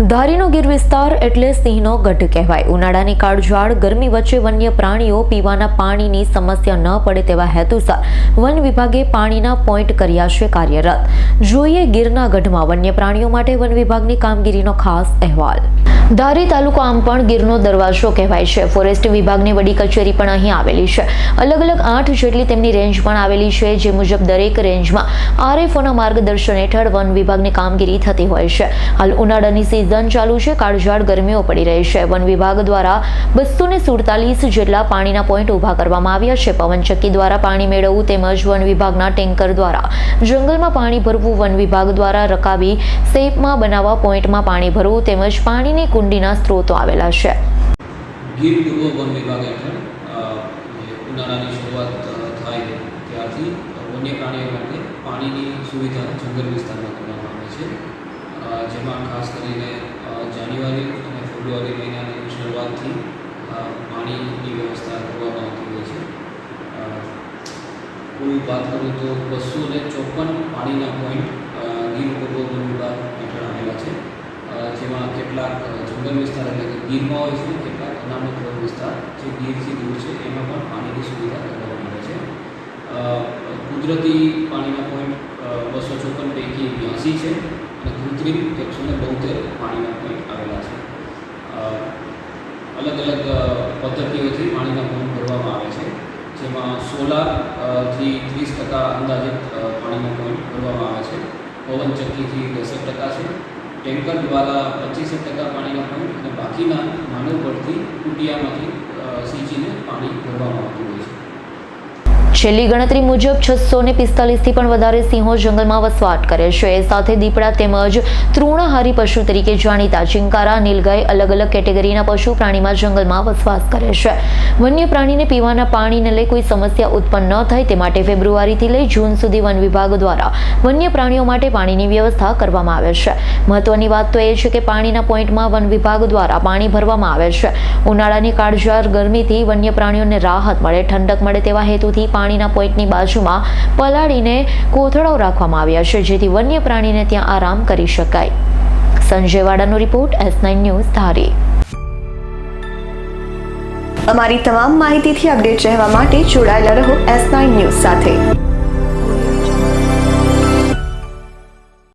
ધારીનો ગીર વિસ્તાર એટલે સિંહનો ગઢ કહેવાય. ઉનાળાની કાળઝાળ, ગરમી વચ્ચે વન્ય પ્રાણીઓ પીવાના પાણીની સમસ્યા ન પડે તેવા હેતુસર વન વિભાગે પાણીના પોઈન્ટ કર્યા છે કાર્યરત. જોઈએ ગીરના ગઢમાં વન્ય પ્રાણીઓ માટે વન વિભાગની કામગીરીનો ખાસ અહેવાલ. ધારી તાલુકો આમ પણ ગીરનો દરવાજો કહેવાય છે. ફોરેસ્ટ વિભાગની વડી કચેરી પણ અહીં આવેલી છે. અલગ અલગ આઠ જેટલી તેમની રેન્જ પણ આવેલી છે, જે મુજબ દરેક રેન્જમાં આરએફઓના માર્ગદર્શન હેઠળ વન વિભાગની કામગીરી થતી હોય છે. હાલ ઉનાળાની સિઝન ચાલુ છે. કાળઝાળ ગરમીઓ પડી રહી છે. વન વિભાગ દ્વારા બસો સુડતાલીસ જેટલા પાણીના પોઈન્ટ ઊભા કરવામાં આવ્યા છે. પવનચક્કી દ્વારા પાણી મેળવવું તેમજ વન વિભાગના ટેન્કર દ્વારા જંગલમાં પાણી ભરવું વન વિભાગ દ્વારા રકાબી શેપમાં બનાવવા પોઈન્ટમાં પાણી ભરવું તેમજ પાણીની કુંડીના સ્ત્રોતો આવેલા છે. વન્ય પ્રાણીઓ માટે પાણીની સુવિધા જંગલ વિસ્તારમાં કરવામાં આવે છે. જેમાં ખાસ કરીને જાન્યુઆરી અને ફેબ્રુઆરી મહિનાની શરૂઆતથી પાણીની વ્યવસ્થા કરવામાં આવતી હોય છે. કુલ વાત કરું તો બસો ને ચોપન પાણીના પોઈન્ટ ગીર પૂર્વ વિભાગ હેઠળ આવેલા છે. જેમાં કેટલાક જંગલ વિસ્તાર એટલે કે ગીરમાં હોય છે, કેટલાક અનામત વન વિસ્તાર જે ગીરથી દૂર છે, એમાં પણ પાણીની સુવિધા કરવામાં આવે છે. કુદરતી પાણીના પોઈન્ટ બસો ચોપન પૈકી બ્યાસી છે. અને કૃત્રિમ એકસો ને બોતેર પાણીના પોઈન્ટ આવેલા છે. અલગ અલગ પદ્ધતિઓથી પાણીના પોઈન્ટ ભરવામાં આવે છે. જેમાં સોલારથી ત્રીસ ટકા અંદાજિત પાણીનો પોઈન્ટ ભરવામાં આવે છે. પવનચક્કીથી દસેક ટકા છે. ટેન્કર દ્વારા પચીસેક ટકા પાણીના પોઈન્ટ અને બાકીના નાનું પરથી કુટિયામાંથી સિંચીને પાણી ભરવામાં આવતું છેલ્લી ગણતરી મુજબ છસો ને પિસ્તાલીસથી પણ વધારે સિંહો જંગલમાં વસવાટ કરે છે. એ સાથે દીપડા તેમજ તૃણાહારી પશુ તરીકે જાણીતા ચિંકારા, નીલગાય અલગ અલગ કેટેગરીના પશુ પ્રાણીમાં જંગલમાં વસવાસ કરે છે. વન્ય પ્રાણીને પીવાના પાણીને લઈ કોઈ સમસ્યા ઉત્પન્ન ન થાય તે માટે ફેબ્રુઆરીથી લઈ જૂન સુધી વન વિભાગ દ્વારા વન્ય પ્રાણીઓ માટે પાણીની વ્યવસ્થા કરવામાં આવે છે. મહત્વની વાત તો એ છે કે પાણીના પોઈન્ટમાં વન વિભાગ દ્વારા પાણી ભરવામાં આવે છે. ઉનાળાની કાળઝાળ ગરમીથી વન્ય પ્રાણીઓને રાહત મળે, ઠંડક મળે તેવા હેતુથી પાણીના પોઈન્ટની બાજુમાં પલાળીને કોથળાઓ રાખવામાં આવ્યા છે, જેથી વન્ય પ્રાણીને ત્યાં આરામ કરી શકાય. Sanjay વાડાનો report, S nine news, Dhari. અમારી તમામ માહિતીથી અપડેટ રહેવા માટે જોડાયેલા રહો એસ નાઇન ન્યૂઝ સાથે.